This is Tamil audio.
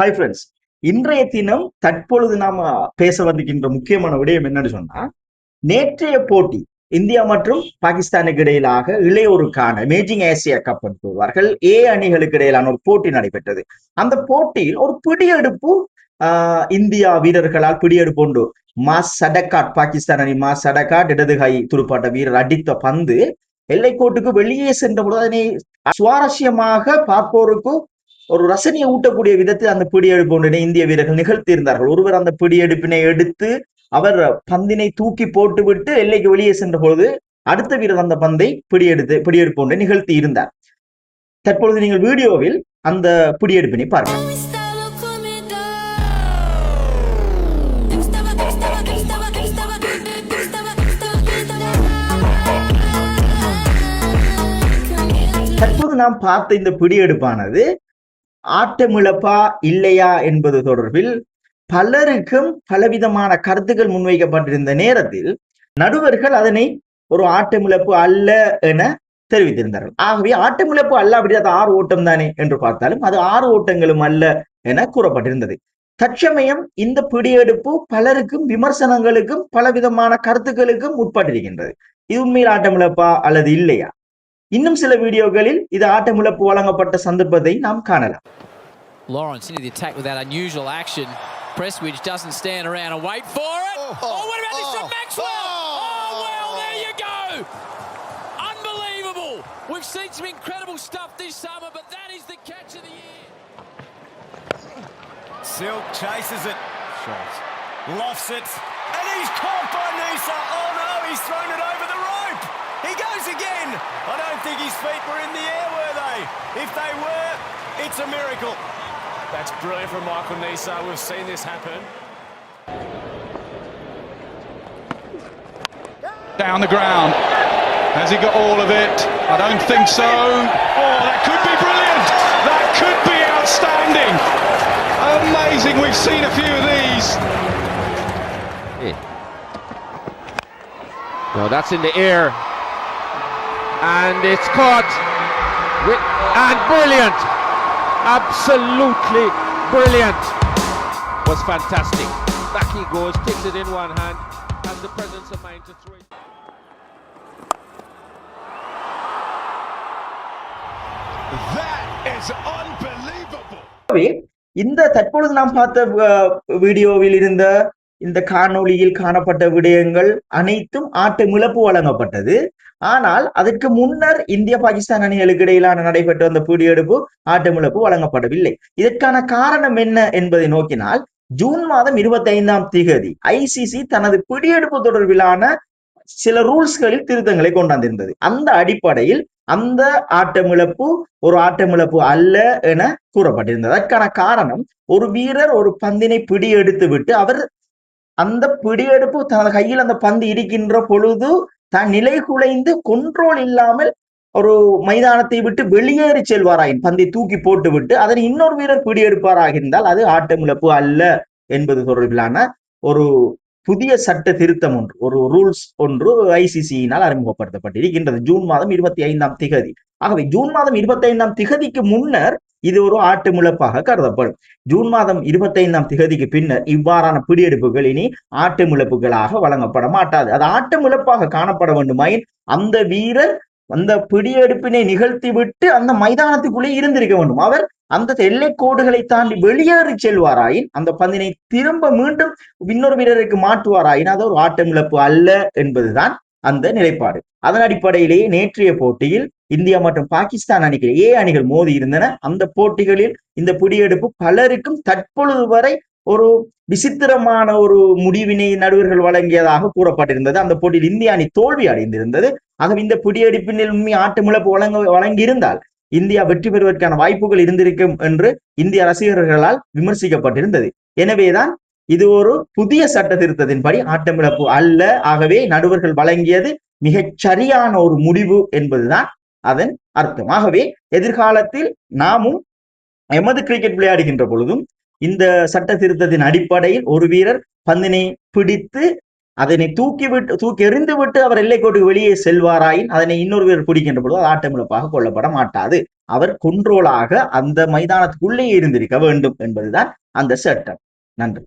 ஹாய் ஃப்ரெண்ட்ஸ் இன்றைய தினம் தற்பொழுது நாம பேச வந்திருக்கின்ற முக்கியமான விடயம் என்னன்னு சொன்னா நேற்றைய போட்டி இந்தியா மற்றும் பாகிஸ்தானுக்கு இடையிலாக இளையோருக்கான மேஜிங் ஏசியா கப் என்று கூறுவார்கள் ஏ அணிகளுக்கு இடையிலான ஒரு போட்டி நடைபெற்றது. அந்த போட்டியில் ஒரு பிடியெடுப்பு ஆஹ் இந்தியா வீரர்களால் பிடியெடுப்பு உண்டு. மாஸ் சடக்காட் பாகிஸ்தான் அணி மாஸ் சடக்காட் இடதுகை துடுப்பாட்ட வீரர் அடித்த பந்து எல்லைக்கோட்டுக்கு வெளியே சென்ற பொழுது அதனை சுவாரஸ்யமாக பார்ப்போருக்கு ஒரு ரசனையை ஊட்டக்கூடிய விதத்தில் அந்த பிடியெடுப்பு ஒன்றினை இந்திய வீரர்கள் நிகழ்த்தியிருந்தார்கள். ஒருவர் அந்த பிடியெடுப்பினை எடுத்து அவர் பந்தினை தூக்கி போட்டுவிட்டு எல்லைக்கு வெளியே சென்ற பொழுது அடுத்த வீரர் அந்த பந்தை பிடியெடுத்து பிடியெடுப்பு ஒன்றை நிகழ்த்தி இருந்தார். தற்பொழுது நீங்கள் வீடியோவில் அந்த பிடியெடுப்பினை பார்க்கலாம். தற்போது நாம் பார்த்த இந்த பிடியெடுப்பானது ஆட்டமிழப்பா இல்லையா என்பது தொடர்பில் பலருக்கும் பலவிதமான கருத்துக்கள் முன்வைக்கப்பட்டிருந்த நேரத்தில் நடுவர்கள் அதனை ஒரு ஆட்டமிழப்பு அல்ல என தெரிவித்திருந்தார்கள். ஆகவே ஆட்டமிழப்பு அல்ல அப்படி அது ஆறு ஓட்டம் தானே என்று பார்த்தாலும் அது ஆறு ஓட்டங்களும் அல்ல என கூறப்பட்டிருந்தது. தற்சமயம் இந்த பிடியெடுப்பு பலருக்கும் விமர்சனங்களுக்கும் பலவிதமான கருத்துக்களுக்கும் உட்பட்டிருக்கின்றது. இது உண்மையில் ஆட்டமிழப்பா அல்லது இல்லையா? இன்னும் சில வீடியோக்களில் இது ஆட்டமிழப்பு வழங்கப்பட்ட சந்தர்ப்பத்தை நாம் காணலாம். Lawrence into the attack with that unusual action. Presswidge doesn't stand around and wait for it. Oh, oh what about this from oh, Maxwell? Oh. oh, well, there you go. Unbelievable. We've seen some incredible stuff this summer, but that is the catch of the year. Silk chases it. Lofts it. And he's caught by Nisa. Oh no, he's thrown it over the rope. He goes again. I don't think his feet were in the air, were they? If they were, it's a miracle. That's brilliant from Michael Nisa. We've seen this happen. down the ground. Has he got all of it? I don't think so. Oh, that could be brilliant. That could be outstanding. Amazing. We've seen a few of these. No, that's in the air. And it's caught. With, and brilliant. Absolutely brilliant. Was fantastic. Back he goes, takes it in one hand, has the presence of mind to throw it. That is unbelievable. இந்த தற்பொழுது நாம் பார்த்த வீடியோவில் இருந்த இந்த காணொளியில் காணப்பட்ட விடயங்கள் அனைத்தும் ஆட்டமிழப்பு வழங்கப்பட்டது. ஆனால் அதற்கு முன்னர் இந்திய பாகிஸ்தான் அணிகளுக்கு இடையிலான நடைபெற்ற அந்த பிடியெடுப்பு ஆட்டமிழப்பு வழங்கப்படவில்லை. இதற்கான காரணம் என்ன என்பதை நோக்கினால் ஜூன் மாதம் இருபத்தி ஐந்தாம் திகதி ஐசிசி தனது பிடியெடுப்பு தொடர்பிலான சில ரூல்ஸ்களில் திருத்தங்களை கொண்டாந்திருந்தது. அந்த அடிப்படையில் அந்த ஆட்டமிழப்பு ஒரு ஆட்டமிழப்பு அல்ல என கூறப்பட்டிருந்தது. அதற்கான காரணம் ஒரு வீரர் ஒரு பந்தினை பிடியெடுத்து விட்டு அவர் அந்த பிடியெடுப்பு தனது கையில் அந்த பந்து இருக்கின்ற பொழுது தான் நிலை குலைந்து கொண்ட்ரோல் இல்லாமல் ஒரு மைதானத்தை விட்டு வெளியேறி செல்வாராயின் பந்தை தூக்கி போட்டு விட்டு அதனை இன்னொரு வீரர் பிடியெடுப்பாராக இருந்தால் அது ஆட்டமிழப்பு அல்ல என்பது தொடர்பிலான ஒரு புதிய சட்ட திருத்தம் ஒன்று ஒரு ரூல்ஸ் ஒன்று ஐசிசியினால் அறிமுகப்படுத்தப்பட்டிருக்கின்றது. ஜூன் மாதம் இருபத்தி ஐந்தாம் திகதி. ஆகவே ஜூன் மாதம் இருபத்தி ஐந்தாம் திகதிக்கு முன்னர் இது ஒரு ஆட்டுமிழப்பாக கருதப்படும். ஜூன் மாதம் இருபத்தைந்தாம் திகதிக்கு பின்னர் இவ்வாறான பிடியெடுப்புகள் இனி ஆட்டுமிழப்புகளாக வழங்கப்பட மாட்டாது. அது ஆட்டுமிழப்பாக காணப்பட வேண்டுமாயின் அந்த வீரர் அந்த பிடியெடுப்பினை நிகழ்த்தி விட்டு அந்த மைதானத்துக்குள்ளே இருந்திருக்க வேண்டும். அவர் அந்த எல்லை கோடுகளை தாண்டி வெளியேறி செல்வாராயின் அந்த பந்தினை திரும்ப மீண்டும் இன்னொரு வீரருக்கு மாற்றுவாராயின். அது ஒரு ஆட்டமிழப்பு அல்ல என்பதுதான் அந்த நிலைப்பாடு. அதன் அடிப்படையிலேயே நேற்றைய போட்டியில் இந்தியா மற்றும் பாகிஸ்தான் அணிகள் ஏ அணிகள் மோதி இருந்தன. அந்த போட்டிகளில் இந்த பிடியெடுப்பு பலருக்கும் தற்பொழுது வரை ஒரு விசித்திரமான ஒரு முடிவினை நடுவர்கள் வழங்கியதாக கூறப்பட்டிருந்தது. அந்த போட்டியில் இந்திய அணி தோல்வி அடைந்திருந்தது. ஆகவே இந்த பிடியெடுப்பினில் உண்மை ஆட்டமிழப்பு வழங்க வழங்கியிருந்தால் இந்தியா வெற்றி பெறுவதற்கான வாய்ப்புகள் இருந்திருக்கும் என்று இந்திய ரசிகர்களால் விமர்சிக்கப்பட்டிருந்தது. எனவேதான் இது ஒரு புதிய சட்ட திருத்தத்தின்படி ஆட்டமிழப்பு அல்ல. ஆகவே நடுவர்கள் வழங்கியது மிகச் சரியான ஒரு முடிவு என்பதுதான் அதன் அர்த்தம். ஆகவே எதிர்காலத்தில் நாமும் எமது கிரிக்கெட் விளையாடுகின்ற பொழுதும் இந்த சட்ட திருத்தத்தின் அடிப்படையில் ஒரு வீரர் பந்தினை பிடித்து அதனை தூக்கி விட்டு தூக்கி எறிந்து விட்டு அவர் எல்லைக்கோட்டுக்கு வெளியே செல்வாராயின் அதனை இன்னொரு வீரர் பிடிக்கின்ற பொழுது அது ஆட்டமிழப்பாக கொள்ளப்பட மாட்டாது. அவர் கொன்றோலாக அந்த மைதானத்துக்குள்ளே இருந்திருக்க வேண்டும் என்பதுதான் அந்த சட்டம். நன்றி.